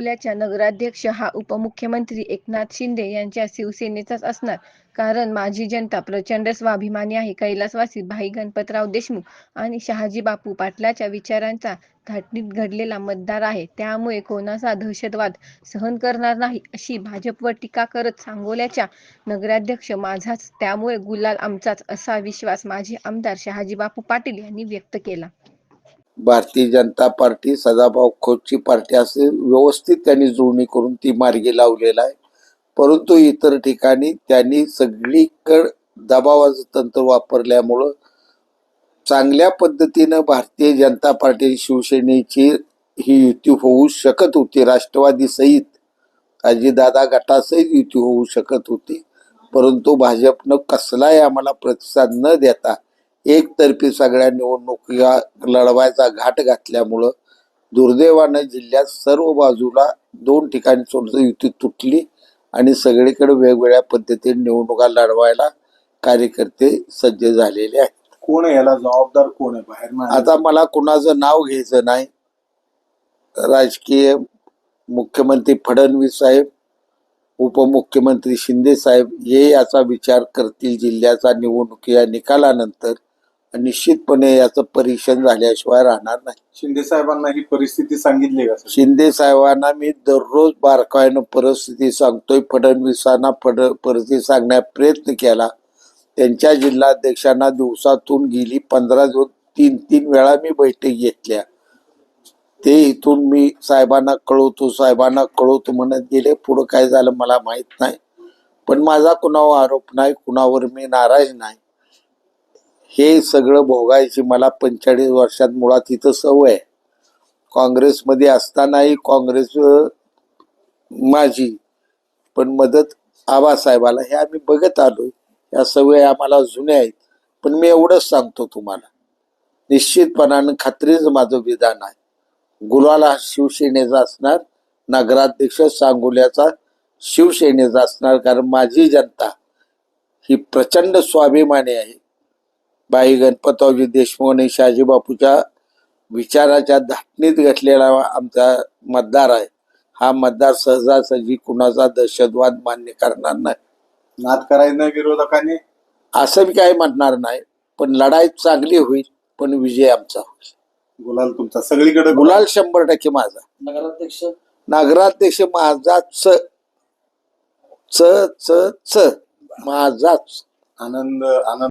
अकोल्याच्या नगराध्यक्ष हा उपमुख्यमंत्री एकनाथ शिंदे यांच्या शिवसेनेचाच असणार. कारण माझी जनता प्रचंड स्वाभिमानी आहे. कैलासवासी भाई गणपतराव देशमुख आणि शहाजी बापू पाटलाच्या विचारांचा धाटणीत घडलेला मतदार आहे. त्यामुळे कोणाचा दहशतवाद सहन करणार नाही अशी भाजपवर टीका करत सांगोल्याच्या नगराध्यक्ष माझाच. त्यामुळे गुलाल आमचाच असा विश्वास माजी आमदार शहाजी बापू पाटील यांनी व्यक्त केला. भारतीय जनता पार्टी सदाभाऊ खोतची पार्टी असे व्यवस्थित त्यांनी जुळणी करून ती मार्गी लावलेला आहे. परंतु इतर ठिकाणी त्यांनी सगळीकड दबावाचं तंत्र वापरल्यामुळं चांगल्या पद्धतीनं भारतीय जनता पार्टी शिवसेनेची ही युती होऊ शकत होती. राष्ट्रवादी सहित अजितदादा गटासहित युती होऊ शकत होती. परंतु भाजपनं कसलाही आम्हाला प्रतिसाद न देता एकतर्फी सगळ्या निवडणुका लढवायचा घाट घातल्यामुळं दुर्दैवानं जिल्ह्यात सर्व बाजूला दोन ठिकाणी सोडून युती तुटली आणि सगळीकडे वेगवेगळ्या पद्धतीने निवडणुका लढवायला कार्यकर्ते सज्ज झालेले आहेत. कोण आहे याला? जबाबदार कोण आहे बाहेर आता मला कुणाचं नाव घ्यायचं नाही. राजकीय मुख्यमंत्री फडणवीस साहेब उपमुख्यमंत्री शिंदे साहेब हे याचा विचार करतील जिल्ह्याचा निवडणुकीच्या निकालानंतर. आणि निश्चितपणे याचं परीक्षण झाल्याशिवाय राहणार नाही. शिंदे साहेबांना ही परिस्थिती सांगितली का सर? शिंदे साहेबांना मी दररोज बारकाईनं परिस्थिती सांगतोय फडणवीसांना फड परिस्थिती सांगण्याचा प्रयत्न केला. त्यांच्या जिल्हाध्यक्षांना दिवसातून गेली पंधरा दिवस तीन तीन वेळा मी बैठक घेतल्या. ते इथून मी साहेबांना कळवतो साहेबांना कळवतो म्हणत गेले. पुढं काय झालं मला माहीत नाही. पण माझा कुणावर आरोप नाही कुणावर मी नाराज नाही. हे सगळं भोगायची मला पंचेचाळीस वर्षात मुळात इथं सवय आहे. काँग्रेसमध्ये असतानाही काँग्रेस माझी पण मदत आबासाहेबाला हे आम्ही बघत आलो या सवय आम्हाला जुन्या आहेत. पण मी एवढंच सांगतो तुम्हाला. निश्चितपणानं खात्रीच माझं विधान आहे. गुलाला शिवसेनेचा असणार नगराध्यक्ष सांगोल्याचा शिवसेनेचा असणार कारण माझी जनता ही प्रचंड स्वाभिमानी आहे. बाई गणपतरावजी देशमुख आणि शहाजी बापूच्या विचाराच्या धाटणीत घटलेला आमचा मतदार आहे. हा मतदार सहजासहजी कुणाचा दहशतवाद मान्य करणार नाही. नाद करायचं नाही विरोधकांनी? असं मी काही म्हणणार नाही पण लढाई चांगली होईल पण विजय आमचा होईल. गुलाल तुमचा सगळीकडे गुलाल शंभर टक्के माझा. नगराध्यक्ष? नगराध्यक्ष माझाच च च च माझाच. आनंद आनंद